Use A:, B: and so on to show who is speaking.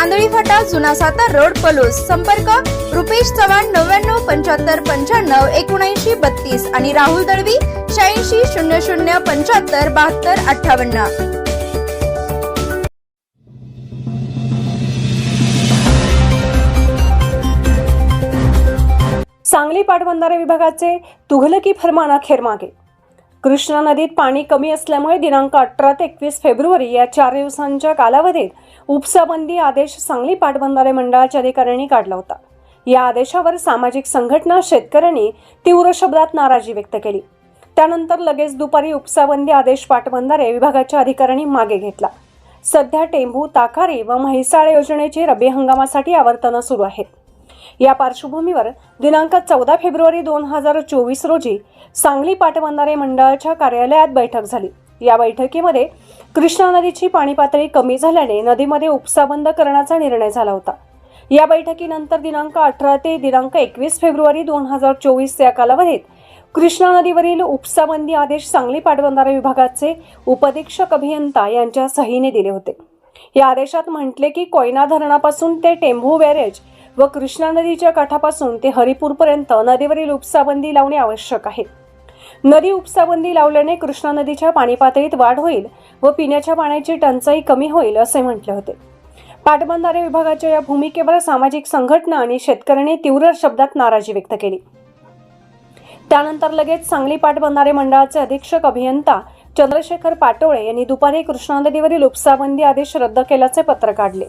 A: Andhali Phata जुना Satara road Palus. संपर्क रुपेश चव्हाण नव्याण्णव पंच्याहत्तर पंच्याण्णव एकोणऐंशी बत्तीस आणि राहुल दळवी शहाऐंशी शून्य शून्य पंच्याहत्तर बहात्तर अठ्ठावन्न.
B: सांगली पाटबंधारे विभागाचे तुघलकी फरमाना खेरमागे कृष्णा नदीत पाणी कमी असल्यामुळे दिनांक अठरा ते एकवीस फेब्रुवारी या चार दिवसांच्या कालावधीत उपसाबंदी आदेश सांगली पाटबंधारे मंडळाच्या अधिकाऱ्यांनी काढला होता. या आदेशावर सामाजिक संघटना शेतकऱ्यांनी तीव्र शब्दात नाराजी व्यक्त केली. त्यानंतर लगेच दुपारी उपसाबंदी आदेश पाटबंधारे विभागाच्या अधिकाऱ्यांनी मागे घेतला. सध्या टेंभू ताकारी व म्हैसाळ योजनेची रब्बी हंगामासाठी आवर्तनं सुरू आहेत. या पार्श्वभूमीवर दिनांक चौदा फेब्रुवारी दोन हजार चोवीस रोजी सांगली पाटबंधारे मंडळाच्या कार्यालयात बैठक झाली. या बैठकीमध्ये कृष्णा नदीची पाणी पातळी कमी झाल्याने नदीमध्ये उपसा बंद करण्याचा निर्णय झाला होता. या बैठकीनंतर दिनांक अठरा ते दिनांक एकवीस फेब्रुवारी दोन हजार चोवीस या कालावधीत कृष्णा नदीवरील उपसाबंदी आदेश सांगली पाटबंधारे विभागाचे उपदीक्षक अभियंता यांच्या सहीने दिले होते. या आदेशात म्हटले की कोयना धरणापासून ते टेंभू बॅरेज व कृष्णा नदीच्या काठापासून ते हरिपूरपर्यंत नदीवरील उपसाबंदी लावणे आवश्यक आहे. नदी उपसाबंदी लावल्याने कृष्णा नदीच्या पाणी पातळीत वाढ होईल व पिण्याच्या पाण्याची टंचाई कमी होईल असे म्हटले होते. पाटबंधारे विभागाच्या या भूमिकेवर सामाजिक संघटना आणि शेतकऱ्यांनी तीव्र शब्दात नाराजी व्यक्त केली. त्यानंतर लगेच सांगली पाटबंधारे मंडळाचे अधीक्षक अभियंता चंद्रशेखर पाटोळे यांनी दुपारी कृष्णा नदीवरील उपसाबंदी आदेश रद्द केल्याचे पत्र काढले.